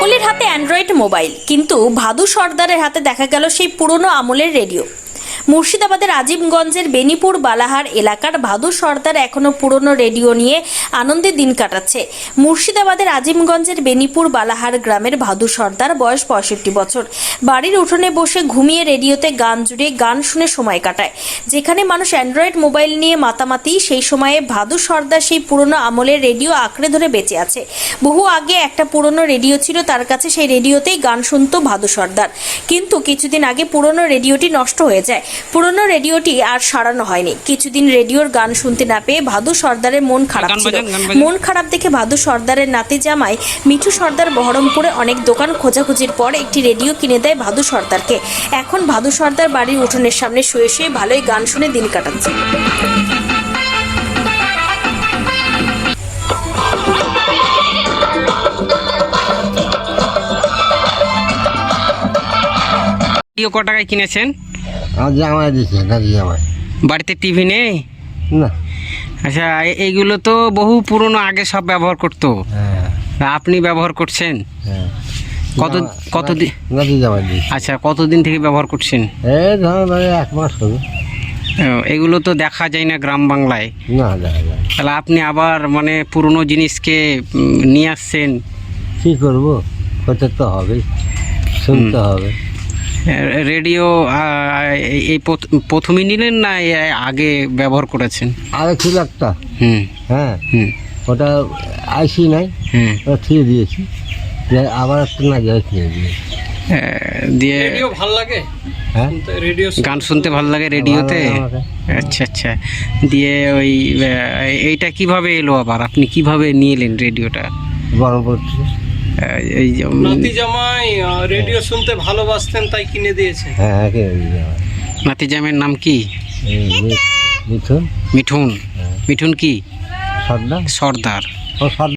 সকলের হাতে Android mobile কিন্তু ভাদু সর্দারের হাতে দেখা গেল সেই পুরনো আমলের রেডিও। মুর্শিদাবাদের আজিমগঞ্জের বেনিপুর বালাহার এলাকার ভাদু সর্দার এখনও পুরনো রেডিও নিয়ে আনন্দে দিন কাটাচ্ছে। মুর্শিদাবাদের আজিমগঞ্জের বেনিপুর বালাহার গ্রামের ভাদু সর্দার বয়স পঁয়ষট্টি বছর। বাড়ির উঠোনে বসে ঘুমিয়ে রেডিওতে গান জুড়ে গান শুনে সময় কাটায়। যেখানে মানুষ অ্যান্ড্রয়েড মোবাইল নিয়ে মাতামাতি, সেই সময়ে ভাদু সর্দার সেই পুরনো আমলের রেডিও আঁকড়ে ধরে বেঁচে আছে। বহু আগে একটা পুরনো রেডিও ছিল, তার কাছে সেই রেডিওতেই গান শুনত ভাদু সর্দার। কিন্তু কিছুদিন আগে পুরনো রেডিওটি নষ্ট হয়ে যায়। পুরনো রেডিওটি আর সারানো হয়নি। কিছুদিন রেডিওর গান শুনতে না পেয়ে ভাদু সর্দারের মন খারাপ ছিল। মন খারাপ দেখে ভাদু সর্দারের নাতি জামাই মিঠু সর্দার বহরমপুরে অনেক দোকান খোঁজাখুঁজির পর একটি রেডিও কিনে দেয় ভাদু সর্দারকে। এখন ভাদু সর্দার বাড়ির উঠোনের সামনে শুয়ে শুয়ে ভালোই গান শুনে দিন কাটাচ্ছে। ক টাকায় কিনেছেন? আমার জামাই দিছে নাকি জামাই বাড়িতে টিভি নেই? না। আচ্ছা এইগুলো তো বহু পুরনো আগে সব ব্যবহার করতো। হ্যাঁ। আপনি ব্যবহার করছেন? হ্যাঁ। কত কত দিন জামাই দিছে। আচ্ছা কতদিন থেকে ব্যবহার করছেন? এই ধরো ধরো এক মাস হবে এগুলো তো দেখা যায় না গ্রাম বাংলায়। তাহলে আপনি আবার মানে পুরনো জিনিসকে নিয়ে আসছেন? কী করব? করতে তো হবে শুনতে হবে। রেডিও এই- এই প্রথ- প্রথমেই নিলেন না আগে ব্যবহার করেছেন? আগে ছিল একটা। হুম। হ্যাঁ। হুম। ওটা আইসি নাই। হুম। ওটা থুয়ে দিয়েছি। আবার একটা না যায় থুয়ে দিয়েছি। দিয়ে রেডিও ভালো লাগে? হ্যাঁ? রেডিও গান শুনতে ভালো লাগে রেডিওতে? লাগে আমাকে। আচ্ছা আচ্ছা। দিয়ে ওই এইটা কীভাবে এলো আবার? আপনি কীভাবে নিয়ে এলেন রেডিওটা? গরম এই যে, নাতি জামাই রেডিও শুনতে ভালোবাসতেন তাই কিনে দিয়েছে। হ্যাঁ কিনে যাওয়া নাতিজামের নাম কি? মিঠুন। মিঠুন। হ্যাঁ। মিঠুন কি? সর্দার। সর্দার।